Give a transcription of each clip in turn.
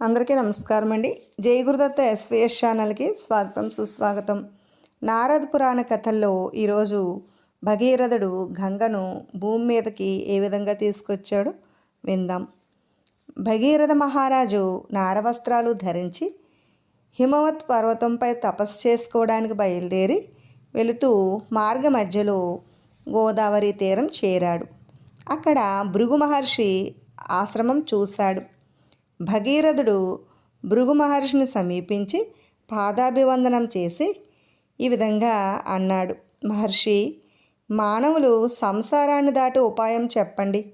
అందరికీ నమస్కారం అండి. జై గురుదత్త ఎస్విఎస్ ఛానల్కి స్వాగతం సుస్వాగతం. నారద పురాణ కథల్లో ఈరోజు భగీరథుడు గంగను భూమి మీదకి ఏ విధంగా తీసుకొచ్చాడో విందాం. భగీరథ మహారాజు నారవస్త్రాలు ధరించి హిమవత్ పర్వతంపై తపస్సు చేసుకోవడానికి బయలుదేరి వెళుతూ మార్గ మధ్యలో గోదావరి తీరం చేరాడు. అక్కడ భృగు మహర్షి ఆశ్రమం చూశాడు. భగీరథుడు భృగు మహర్షిని సమీపించి పాదాభివందనం చేసి ఈ విధంగా అన్నాడు. మహర్షి మానవులు సంసారాన్ని దాటి ఉపాయం చెప్పండి.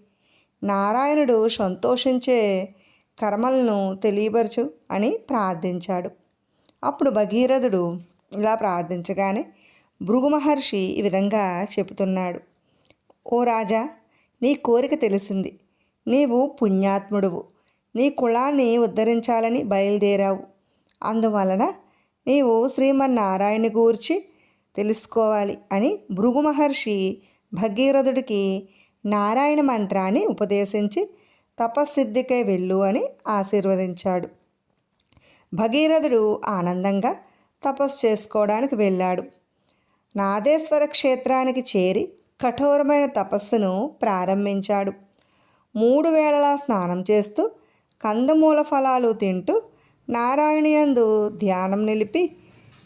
నారాయణుడు సంతోషించే కర్మలను తెలియపరచు అని ప్రార్థించాడు. అప్పుడు భగీరథుడు ఇలా ప్రార్థించగానే భృగు మహర్షి ఈ విధంగా చెబుతున్నాడు. ఓ రాజా నీ కోరిక తెలిసింది. నీవు పుణ్యాత్ముడువు. నీ కులాన్ని ఉద్ధరించాలని బయలుదేరావు. అందువలన నీవు శ్రీమన్నారాయణ గూర్చి తెలుసుకోవాలి అని భృగు మహర్షి భగీరథుడికి నారాయణ మంత్రాన్ని ఉపదేశించి తపస్సిద్ధికై వెళ్ళు అని ఆశీర్వదించాడు. భగీరథుడు ఆనందంగా తపస్సు చేసుకోవడానికి వెళ్ళాడు. నాదేశ్వర క్షేత్రానికి చేరి కఠోరమైన తపస్సును ప్రారంభించాడు. మూడు వేళలా స్నానం చేస్తూ కందమూల ఫలాలు తింటూ నారాయణయందు ధ్యానం నిలిపి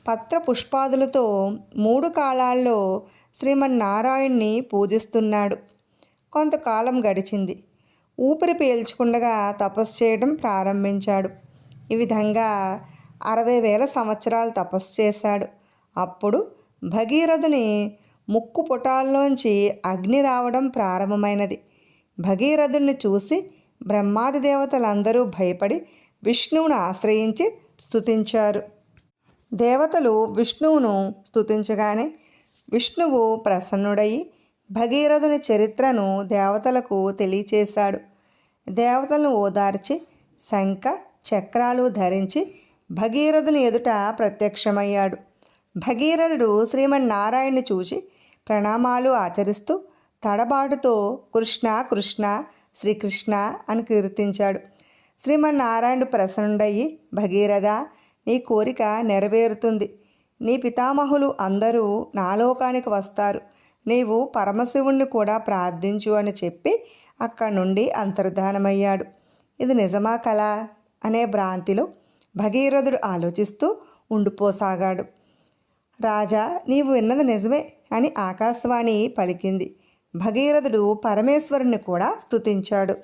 పత్ర పుష్పాదులతో మూడు కాలాల్లో శ్రీమన్నారాయణ్ణి పూజిస్తున్నాడు. కొంతకాలం గడిచింది. ఊపిరి పీల్చకుండగా తపస్సు చేయడం ప్రారంభించాడు. ఈ విధంగా అరవై వేల సంవత్సరాలు తపస్సు చేశాడు. అప్పుడు భగీరథుని ముక్కు పుటాల్లోంచి అగ్ని రావడం ప్రారంభమైనది. భగీరథుని చూసి బ్రహ్మాది దేవతలందరూ భయపడి విష్ణువును ఆశ్రయించి స్థుతించారు దేవతలు విష్ణువును స్థుతించగానే విష్ణువు ప్రసన్నుడయి భగీరథుని చరిత్రను దేవతలకు తెలియచేశాడు. దేవతలను ఓదార్చి శంఖ చక్రాలు ధరించి భగీరథుని ఎదుట ప్రత్యక్షమయ్యాడు. భగీరథుడు శ్రీమన్నారాయణ్ణి చూసి ప్రణామాలు ఆచరిస్తూ తడబాటుతో కృష్ణ కృష్ణ శ్రీకృష్ణ అని కీర్తించాడు. శ్రీమన్నారాయణుడు ప్రసన్నుడయ్యి భగీరథ నీ కోరిక నెరవేరుతుంది. నీ పితామహులు అందరూ నాలోకానికి వస్తారు. నీవు పరమశివుణ్ణి కూడా ప్రార్థించు అని చెప్పి అక్కడి నుండి అంతర్ధానమయ్యాడు. ఇది నిజమా కళ అనే భ్రాంతిలో భగీరథుడు ఆలోచిస్తూ ఉండిపోసాగాడు. రాజా నీవు విన్నది నిజమే అని ఆకాశవాణి పలికింది. భగీరథుడు పరమేశ్వరుని కూడా స్తుతించాడు.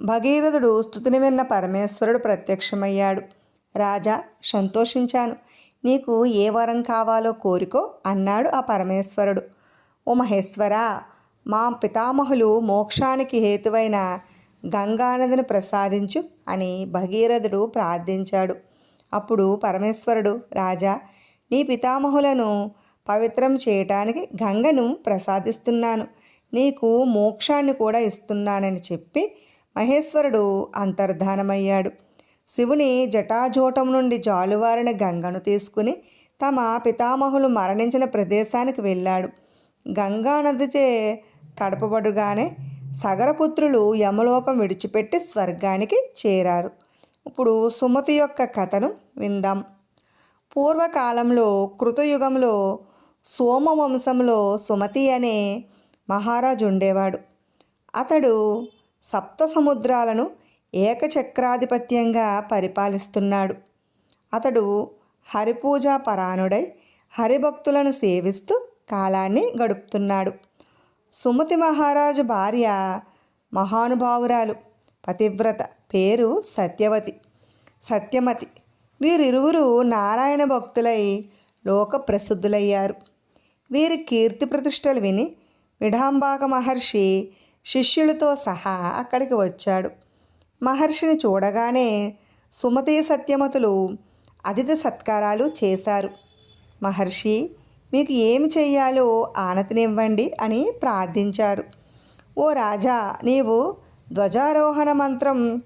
భగీరథుడు స్థుతిని విన్న పరమేశ్వరుడు ప్రత్యక్షమయ్యాడు. రాజా సంతోషించాను. నీకు ఏ వరం కావాలో కోరికో అన్నాడు ఆ పరమేశ్వరుడు. ఓ మహేశ్వర మా పితామహులు మోక్షానికి హేతువైన గంగానదిని ప్రసాదించు అని భగీరథుడు ప్రార్థించాడు. అప్పుడు పరమేశ్వరుడు రాజా నీ పితామహులను పవిత్రం చేయటానికి గంగను ప్రసాదిస్తున్నాను. నీకు మోక్షాన్ని కూడా ఇస్తున్నానని చెప్పి మహేశ్వరుడు అంతర్ధానమయ్యాడు. శివుని జటాజోటం నుండి జాలువారిన గంగను తీసుకుని తమ పితామహులు మరణించిన ప్రదేశానికి వెళ్ళాడు. గంగా నదిచే తడపబడుగానే సగరపుత్రులు యమలోకం విడిచిపెట్టి స్వర్గానికి చేరారు. ఇప్పుడు సుమతి యొక్క కథను విందాం. పూర్వకాలంలో కృతయుగంలో సోమవంశంలో సుమతి అనే మహారాజు ఉండేవాడు అతడు సప్త సముద్రాలను ఏకచక్రాధిపత్యంగా పరిపాలిస్తున్నాడు. అతడు హరిపూజా పరాణుడై హరిభక్తులను సేవిస్తూ కాలాన్ని గడుపుతున్నాడు. సుమతి మహారాజు భార్య మహానుభావురాలు. పతివ్రత. పేరు సత్యవతి. సత్యమతి. వీరిరువురు నారాయణ భక్తులై లోక ప్రసిద్ధులయ్యారు వీరి కీర్తి ప్రతిష్టలు విని విడాంబాక మహర్షి శిష్యులతో సహా అక్కడికి వచ్చాడు. మహర్షిని చూడగానే సుమతి సత్యమతులు అతిథి సత్కారాలు చేశారు. మహర్షి మీకు ఏమి చెయ్యాలో ఆనతినివ్వండి అని ప్రార్థించారు. ఓ రాజా నీవు ధ్వజారోహణ మంత్రం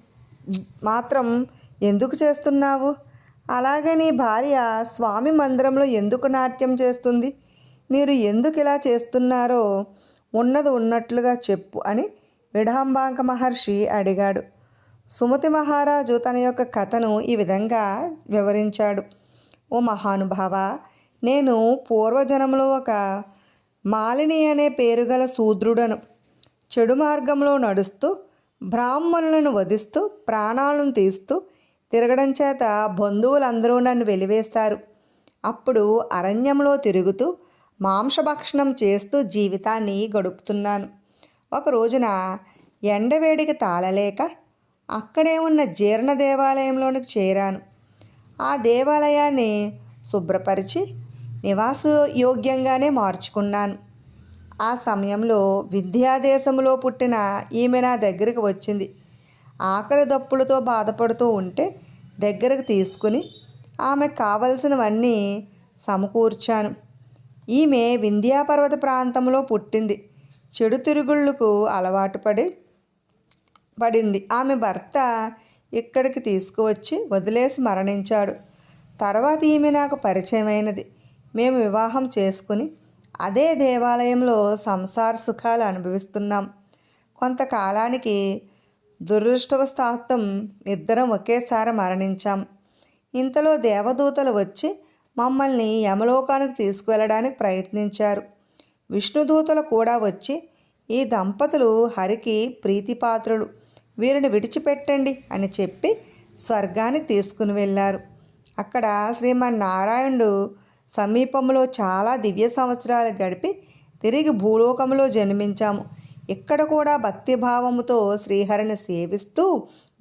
మాత్రం ఎందుకు చేస్తున్నావు? అలాగే నీ భార్య స్వామి మందిరంలో ఎందుకు నాట్యం చేస్తుంది? మీరు ఎందుకు ఇలా చేస్తున్నారో ఉన్నది ఉన్నట్లుగా చెప్పు అని విడాంబాంక మహర్షి అడిగాడు. సుమతి మహారాజు తన యొక్క కథను ఈ విధంగా వివరించాడు. ఓ మహానుభావ నేను పూర్వజనంలో ఒక మాలిని అనే పేరు గల శూద్రుడను. చెడు మార్గంలో నడుస్తూ బ్రాహ్మణులను వధిస్తూ ప్రాణాలను తీస్తూ తిరగడం చేత బంధువులందరూ నన్ను వెలివేశారు. అప్పుడు అరణ్యంలో తిరుగుతూ మాంసభక్షణం చేస్తూ జీవితాన్ని గడుపుతున్నాను. ఒక రోజున ఎండవేడికి తాళలేక అక్కడే ఉన్న జీర్ణ దేవాలయంలోనికి చేరాను. ఆ దేవాలయాన్ని శుభ్రపరిచి నివాస యోగ్యంగానే మార్చుకున్నాను. ఆ సమయంలో విద్యాదేశంలో పుట్టిన ఈమె నా దగ్గరికి వచ్చింది. ఆకలి దప్పులతో బాధపడుతూ ఉంటే దగ్గరకు తీసుకుని ఆమెకు కావలసినవన్నీ సమకూర్చాను. ఈమె వింధ్యాపర్వత ప్రాంతంలో పుట్టింది. చెడు తిరుగుళ్ళకు అలవాటు పడి పడింది. ఆమె భర్త ఇక్కడికి తీసుకువచ్చి వదిలేసి మరణించాడు. తర్వాత ఈమె నాకు పరిచయమైనది. మేము వివాహం చేసుకుని అదే దేవాలయంలో సంసార సుఖాలు అనుభవిస్తున్నాం. కొంతకాలానికి దురదృష్టవశాత్తం ఇద్దరం ఒకేసారి మరణించాం. ఇంతలో దేవదూతలు వచ్చి మమ్మల్ని యమలోకానికి తీసుకువెళ్ళడానికి ప్రయత్నించారు. విష్ణుదూతలు కూడా వచ్చి ఈ దంపతులు హరికి ప్రీతిపాత్రులు. వీరిని విడిచిపెట్టండి అని చెప్పి స్వర్గానికి తీసుకుని వెళ్ళారు. అక్కడ శ్రీమన్నారాయణుడు సమీపంలో చాలా దివ్య సంవత్సరాలు గడిపి తిరిగి భూలోకంలో జన్మించాము. ఇక్కడ కూడా భక్తిభావముతో శ్రీహరిని సేవిస్తూ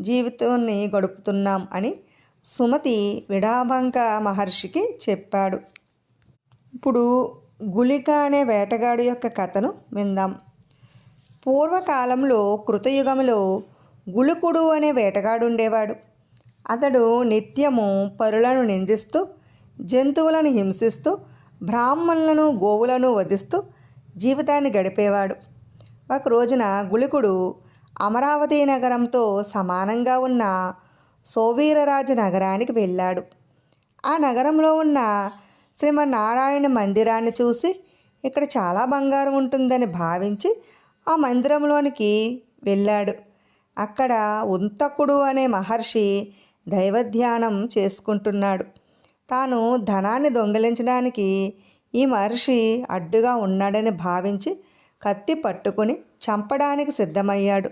జీవితాన్ని గడుపుతున్నాం అని సుమతి విడాభంక మహర్షికి చెప్పాడు. ఇప్పుడు గుళిక అనే వేటగాడు యొక్క కథను విందాం. పూర్వకాలంలో కృతయుగంలో గుళుకుడు అనే వేటగాడు ఉండేవాడు. అతడు నిత్యము పరులను నిందిస్తూ జంతువులను హింసిస్తూ బ్రాహ్మణులను గోవులను వధిస్తూ జీవితాన్ని గడిపేవాడు. ఒక రోజున గుళికుడు అమరావతి నగరంతో సమానంగా ఉన్న సోవీరరాజు నగరానికి వెళ్ళాడు. ఆ నగరంలో ఉన్న శ్రీమన్నారాయణ మందిరాన్ని చూసి ఇక్కడ చాలా బంగారం ఉంటుందని భావించి ఆ మందిరంలోనికి వెళ్ళాడు. అక్కడ ఉంతకుడు అనే మహర్షి దైవధ్యానం చేసుకుంటున్నాడు. తాను ధనాన్ని దొంగిలించడానికి ఈ మహర్షి అడ్డుగా ఉన్నాడని భావించి కత్తి పట్టుకుని చంపడానికి సిద్ధమయ్యాడు.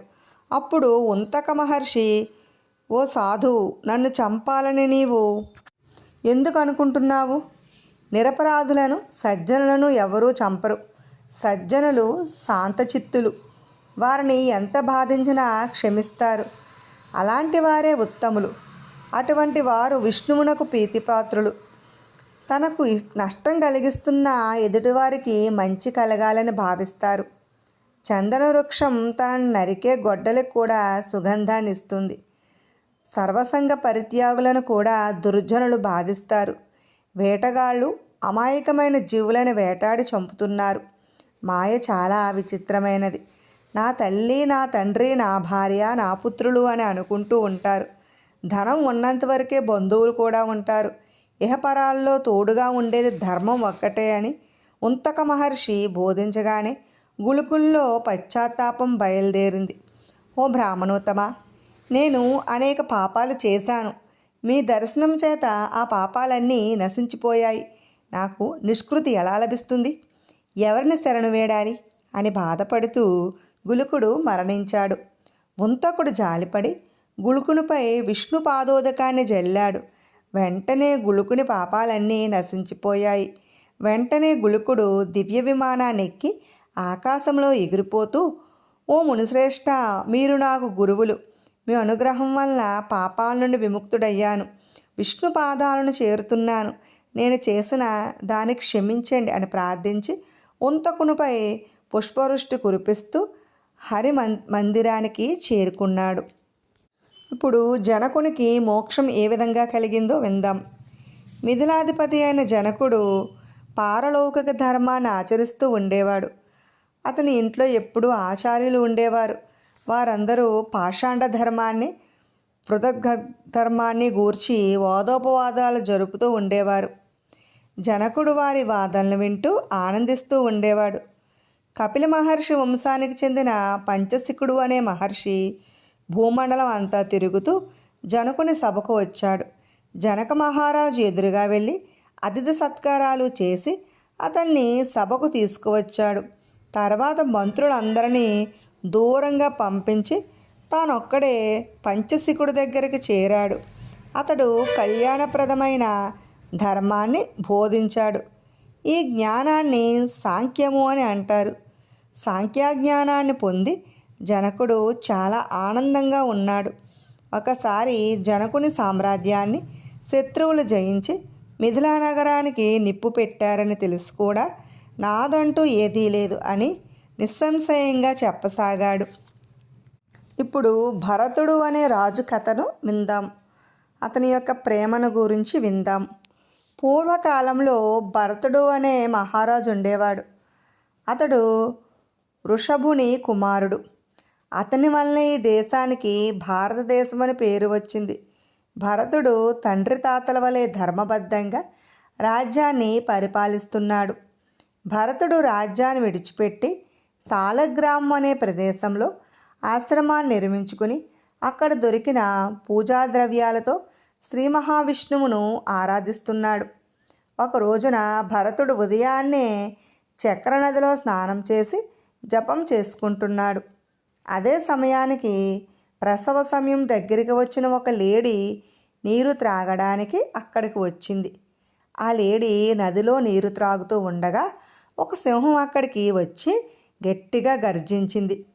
అప్పుడు ఉంతక మహర్షి ఓ సాధు నన్ను చంపాలని నీవు ఎందుకు అనుకుంటున్నావు నిరపరాధులను సజ్జనులను ఎవరూ చంపరు. సజ్జనులు శాంతచిత్తులు. వారిని ఎంత బాధించినా క్షమిస్తారు. అలాంటి వారే ఉత్తములు. అటువంటి వారు విష్ణువునకు ప్రీతిపాత్రులు. తనకు నష్టం కలిగిస్తున్న ఎదుటివారికి మంచి కలగాలని భావిస్తారు. చందన వృక్షం తనను నరికే గొడ్డలకు కూడా సుగంధాన్ని ఇస్తుంది. సర్వసంగ పరిత్యాగులను కూడా దుర్జనులు బాధిస్తారు. వేటగాళ్ళు అమాయకమైన జీవులను వేటాడి చంపుతున్నారు. మాయ చాలా విచిత్రమైనది. నా తల్లి నా తండ్రి నా భార్య నా పుత్రులు అని అనుకుంటూ ఉంటారు. ధనం ఉన్నంత వరకే బంధువులు కూడా ఉంటారు. ఇహపరాల్లో తోడుగా ఉండేది ధర్మం ఒక్కటే అని ఉంతక మహర్షి బోధించగానే గుళుకుల్లో పశ్చాత్తాపం బయలుదేరింది. ఓ బ్రాహ్మణోత్తమ నేను అనేక పాపాలు చేశాను. మీ దర్శనం చేత ఆ పాపాలన్నీ నశించిపోయాయి. నాకు నిష్కృతి ఎలా లభిస్తుంది? ఎవరిని శరణు వేడాలి? అని బాధపడుతూ గులుకుడు మరణించాడు. ఉంతకుడు జాలిపడి గుళుకునిపై విష్ణు పాదోదకాన్ని జల్లాడు. వెంటనే గుళుకుని పాపాలన్నీ నశించిపోయాయి. వెంటనే గుళుకుడు దివ్య విమానాన్నెక్కి ఆకాశంలో ఎగిరిపోతూ ఓ మునిశ్రేష్ఠ మీరు నాకు గురువులు. మీ అనుగ్రహం వల్ల పాపాల నుండి విముక్తుడయ్యాను. విష్ణు పాదాలను చేరుతున్నాను. నేను చేసిన దానికి క్షమించండి అని ప్రార్థించి ఉంతకునుపై పుష్పవృష్టి కురిపిస్తూ హరి మం మందిరానికి చేరుకున్నాడు. ఇప్పుడు జనకునికి మోక్షం ఏ విధంగా కలిగిందో విందాం. మిథిలాధిపతి అయిన జనకుడు పారలౌకిక ధర్మాన్ని ఆచరిస్తూ ఉండేవాడు. అతని ఇంట్లో ఎప్పుడూ ఆచార్యులు ఉండేవారు. వారందరూ పాషాండ ధర్మాన్ని పృథగ్ ధర్మాన్ని గూర్చి వాదోపవాదాలు జరుపుతూ ఉండేవారు. జనకుడు వారి వాదనలు వింటూ ఆనందిస్తూ ఉండేవాడు. కపిల మహర్షి వంశానికి చెందిన పంచశిఖుడు అనే మహర్షి భూమండలం అంతా తిరుగుతూ జనకుని సభకు వచ్చాడు. జనక మహారాజు ఎదురుగా వెళ్ళి అతిథి సత్కారాలు చేసి అతన్ని సభకు తీసుకువచ్చాడు. తర్వాత మంత్రులందరినీ దూరంగా పంపించి తానొక్కడే పంచశికుడి దగ్గరికి చేరాడు. అతడు కళ్యాణప్రదమైన ధర్మాన్ని బోధించాడు. ఈ జ్ఞానాన్ని సాంఖ్యము అని అంటారు. సాంఖ్యాజ్ఞానాన్ని పొంది జనకుడు చాలా ఆనందంగా ఉన్నాడు. ఒకసారి జనకుని సామ్రాజ్యాన్ని శత్రువులు జయించి మిథిలా నగరానికి నిప్పు పెట్టారని తెలిసి కూడా నాదంటూ ఏదీ లేదు అని నిస్సంశయంగా చెప్పసాగాడు. ఇప్పుడు భరతుడు అనే రాజు కథను విందాం. అతని యొక్క ప్రేమను గురించి విందాం. పూర్వకాలంలో భరతుడు అనే మహారాజు ఉండేవాడు. అతడు వృషభుని కుమారుడు. అతని వల్లనే ఈ దేశానికి భారతదేశం అని పేరు వచ్చింది. భరతుడు తండ్రి తాతల వలె ధర్మబద్ధంగా రాజ్యాన్ని పరిపాలిస్తున్నాడు. భరతుడు రాజ్యాన్ని విడిచిపెట్టి సాలగ్రామం అనే ప్రదేశంలో ఆశ్రమాన్ని నిర్మించుకుని అక్కడ దొరికిన పూజా ద్రవ్యాలతో శ్రీ మహావిష్ణువును ఆరాధిస్తున్నాడు. ఒక రోజున భరతుడు ఉదయాన్నే చక్రనదిలో స్నానం చేసి జపం చేసుకుంటున్నాడు. అదే సమయానికి ప్రసవ సమయం దగ్గరికి వచ్చిన ఒక లేడీ నీరు త్రాగడానికి అక్కడికి వచ్చింది. ఆ లేడీ నదిలో నీరు త్రాగుతూ ఉండగా ఒక సింహం అక్కడికి వచ్చి గట్టిగా గర్జించింది.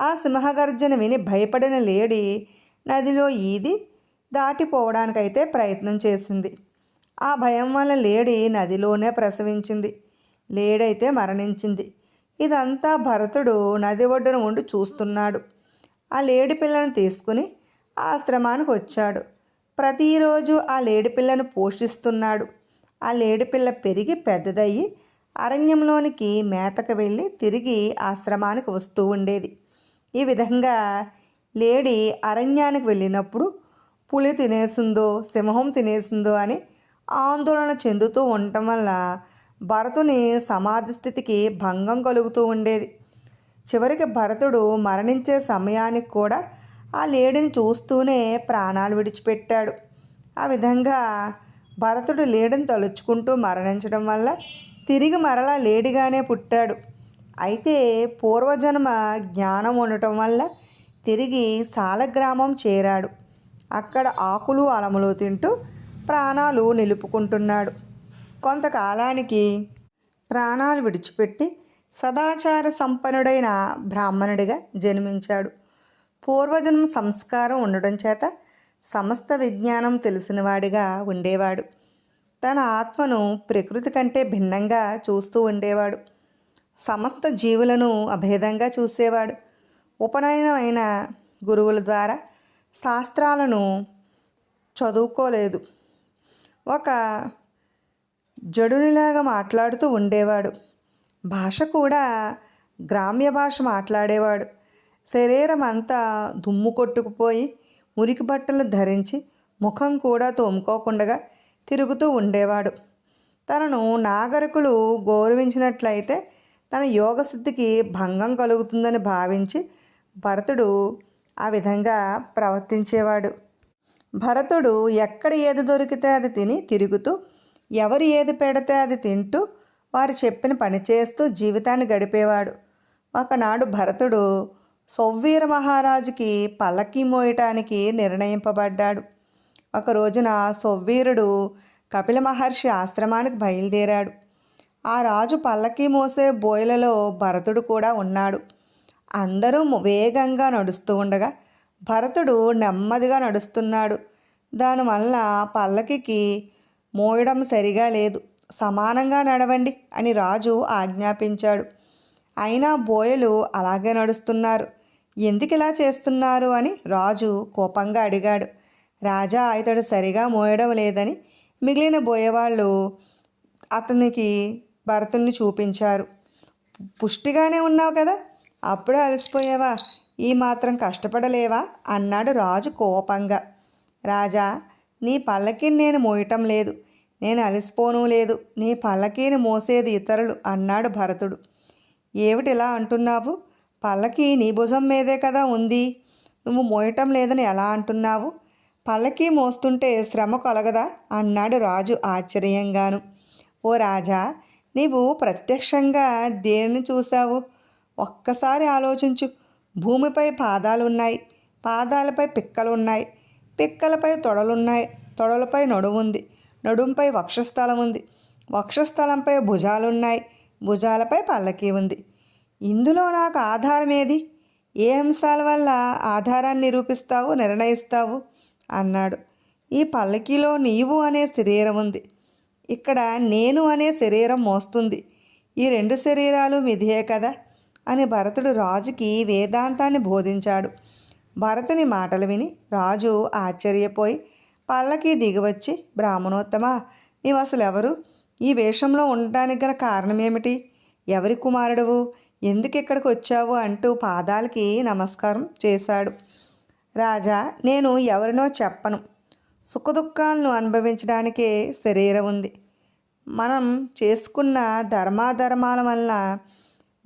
ఆ సింహగర్జన విని భయపడిన లేడీ నదిలో ఈది దాటిపోవడానికైతే ప్రయత్నం చేసింది. ఆ భయం వల్ల లేడీ నదిలోనే ప్రసవించింది. లేడైతే మరణించింది. ఇదంతా భరతుడు నది ఒడ్డున ఉండి చూస్తున్నాడు. ఆ లేడి పిల్లను తీసుకుని ఆశ్రమానికి వచ్చాడు. ప్రతిరోజు ఆ లేడి పిల్లను పోషిస్తున్నాడు. ఆ లేడి పిల్ల పెరిగి పెద్దదయ్యి అరణ్యంలోనికి మేతకు వెళ్ళి తిరిగి ఆశ్రమానికి వస్తూ ఉండేది. ఈ విధంగా లేడీ అరణ్యానికి వెళ్ళినప్పుడు పులి తినేసిందో సింహం తినేసిందో అని ఆందోళన చెందుతూ ఉండటం వల్ల భరతుని సమాధి స్థితికి భంగం కలుగుతూ ఉండేది. చివరికి భరతుడు మరణించే సమయానికి కూడా ఆ లేడిని చూస్తూనే ప్రాణాలు విడిచిపెట్టాడు. ఆ విధంగా భరతుడు లేడిని తలుచుకుంటూ మరణించడం వల్ల తిరిగి మరలా లేడిగానే పుట్టాడు. అయితే పూర్వజన్మ జ్ఞానం ఉండటం వల్ల తిరిగి సాలగ్రామం చేరాడు. అక్కడ ఆకులు అలములు తింటూ ప్రాణాలు నిలుపుకుంటున్నాడు. కొంతకాలానికి ప్రాణాలు విడిచిపెట్టి సదాచార సంపన్నుడైన బ్రాహ్మణుడిగా జన్మించాడు. పూర్వజన్మ సంస్కారం ఉండడం చేత సమస్త విజ్ఞానం తెలిసినవాడిగా ఉండేవాడు. తన ఆత్మను ప్రకృతి కంటే భిన్నంగా చూస్తూ ఉండేవాడు. సమస్త జీవులను అభేదంగా చూసేవాడు. ఉపనయనమైన గురువుల ద్వారా శాస్త్రాలను చదువుకోలేదు. ఒక జడునిలాగా మాట్లాడుతూ ఉండేవాడు. భాష కూడా గ్రామ్య భాష మాట్లాడేవాడు. శరీరం అంతా దుమ్ము కొట్టుకుపోయి మురికి బట్టలు ధరించి ముఖం కూడా తోముకోకుండగా తిరుగుతూ ఉండేవాడు. తనను నాగరికులు గౌరవించినట్లయితే తన యోగసిద్ధికి భంగం కలుగుతుందని భావించి భరతుడు ఆ విధంగా ప్రవర్తించేవాడు. భరతుడు ఎక్కడ ఏది దొరికితే అది తిని తిరుగుతూ ఎవరు ఏది పెడితే అది తింటూ వారు చెప్పిన పని చేస్తూ జీవితాన్ని గడిపేవాడు. ఒకనాడు భరతుడు సౌవీర మహారాజుకి పల్లకి మోయటానికి నిర్ణయింపబడ్డాడు. ఒక రోజున సొవ్వీరుడు కపిల మహర్షి ఆశ్రమానికి బయలుదేరాడు. ఆ రాజు పల్లకి మోసే బోయలలో భరతుడు కూడా ఉన్నాడు. అందరూ వేగంగా నడుస్తూ ఉండగా భరతుడు నెమ్మదిగా నడుస్తున్నాడు. దానివల్ల పల్లకికి మోయడం సరిగా లేదు. సమానంగా నడవండి అని రాజు ఆజ్ఞాపించాడు. అయినా బోయలు అలాగే నడుస్తున్నారు. ఎందుకు ఇలా చేస్తున్నారు అని రాజు కోపంగా అడిగాడు. రాజా ఇతడు సరిగా మోయడం లేదని మిగిలిన బోయేవాళ్ళు అతనికి భరతుణ్ణి చూపించారు. పుష్టిగానే ఉన్నావు కదా? అప్పుడే అలసిపోయావా? ఈ మాత్రం కష్టపడలేవా? అన్నాడు రాజు కోపంగా. రాజా నీ పల్లకిని నేను మోయటం లేదు. నేను అలసిపోను లేదు. నీ పల్లకీని మోసేది ఇతరులు అన్నాడు భరతుడు. ఏమిటిలా అంటున్నావు? పల్లకి నీ భుజం మీదే కదా ఉంది. నువ్వు మోయటం లేదని ఎలా అంటున్నావు? పల్లకి మోస్తుంటే శ్రమ కలగదా? అన్నాడు రాజు ఆశ్చర్యంగాను. ఓ రాజా నీవు ప్రత్యక్షంగా దేనిని చూశావు? ఒక్కసారి ఆలోచించు. భూమిపై పాదాలున్నాయి. పాదాలపై పిక్కలు ఉన్నాయి పిక్కలపై తొడలున్నాయి. తొడలపై నడుముంది నడుంపై వక్షస్థలం ఉంది వక్షస్థలంపై భుజాలున్నాయి. భుజాలపై పల్లకి ఉంది. ఇందులో నాకు ఆధారం ఏది ఏ అంశాల వల్ల ఆధారాన్ని నిరూపిస్తావు నిర్ణయిస్తావు? అన్నాడు. ఈ పల్లకీలో నీవు అనే శరీరం ఉంది. ఇక్కడ నేను అనే శరీరం మోస్తుంది. ఈ రెండు శరీరాలు మిథియే కదా? అని భరతుడు రాజుకి వేదాంతాన్ని బోధించాడు. భరతుని మాటలు విని రాజు ఆశ్చర్యపోయి పల్లకి దిగివచ్చి బ్రాహ్మణోత్తమ నీవు అసలు ఎవరు ఈ వేషంలో ఉండడానికి గల కారణం ఏమిటి ఎవరి కుమారుడువు? ఎందుకు ఇక్కడికి వచ్చావు? అంటూ పాదాలకి నమస్కారం చేశాడు. రాజా నేను ఎవరినో చెప్పను. సుఖదుఖాలను అనుభవించడానికే శరీరం ఉంది. మనం చేసుకున్న ధర్మాధర్మాల వల్ల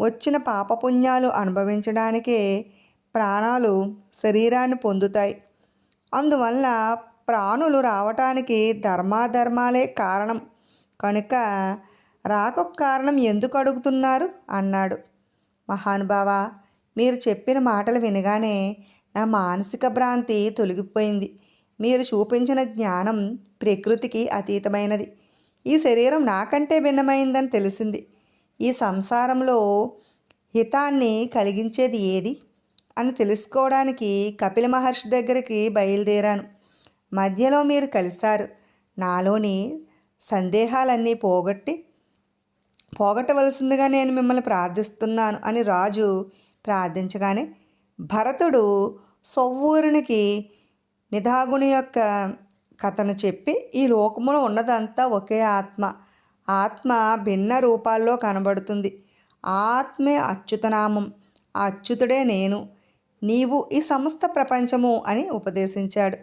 వచ్చిన పాపపుణ్యాలు అనుభవించడానికే ప్రాణాలు శరీరాన్ని పొందుతాయి. అందువల్ల ప్రాణులు రావటానికి ధర్మాధర్మాలే కారణం. కనుక రాక కారణం ఎందుకు అడుగుతున్నారు? అన్నాడు. మహానుభావ మీరు చెప్పిన మాటలు వినగానే నా మానసిక భ్రాంతి తొలగిపోయింది. మీరు చూపించిన జ్ఞానం ప్రకృతికి అతీతమైనది. ఈ శరీరం నాకంటే భిన్నమైందని తెలిసింది. ఈ సంసారంలో హితాన్ని కలిగించేది ఏది? అని తెలుసుకోవడానికి కపిల మహర్షి దగ్గరికి బయలుదేరాను. మధ్యలో మీరు కలిశారు. నాలోని సందేహాలన్నీ పోగొట్టి పోగొట్టవలసిందిగా నేను మిమ్మల్ని ప్రార్థిస్తున్నాను అని రాజు ప్రార్థించగానే భరతుడు సొవ్వూరునికి నిధాగుని యొక్క కథను చెప్పి ఈ లోకములో ఉన్నదంతా ఒకే ఆత్మ. ఆత్మ భిన్న రూపాల్లో కనబడుతుంది. ఆత్మే అచ్యుతనామం. ఆ అచ్యుతుడే నేను. నీవు ఈ సమస్త ప్రపంచము అని ఉపదేశించాడు.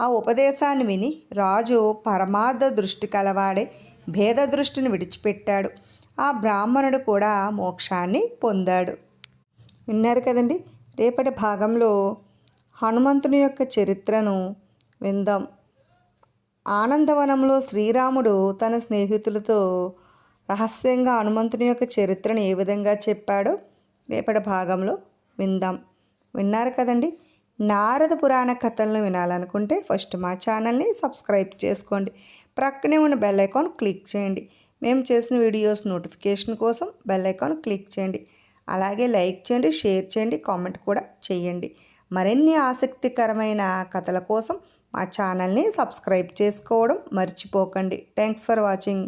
ఆ ఉపదేశాన్ని విని రాజు పరమార్థ దృష్టి కలవాడే భేద దృష్టిని విడిచిపెట్టాడు. ఆ బ్రాహ్మణుడు కూడా మోక్షాన్ని పొందాడు. విన్నారు కదండి? రేపటి భాగంలో హనుమంతుని యొక్క చరిత్రను విందాం. ఆనందవనంలో శ్రీరాముడు తన స్నేహితులతో రహస్యంగా హనుమంతుని యొక్క చరిత్రను ఏ విధంగా చెప్పాడో రేపటి భాగంలో విందాం. విన్నారు కదండి? నారద పురాణ కథలను వినాలనుకుంటే ఫస్ట్ మా ఛానల్ని సబ్స్క్రైబ్ చేసుకోండి. ప్రక్కనే ఉన్న బెల్ ఐకాన్ క్లిక్ చేయండి. మేము చేసిన వీడియోస్ నోటిఫికేషన్ కోసం బెల్ ఐకాన్ క్లిక్ చేయండి. అలాగే లైక్ చేయండి షేర్ చేయండి కామెంట్ కూడా చేయండి. మరిన్ని ఆసక్తికరమైన కథల కోసం మా ఛానల్ని సబ్స్క్రైబ్ చేసుకోవడం మర్చిపోకండి. Thanks for watching.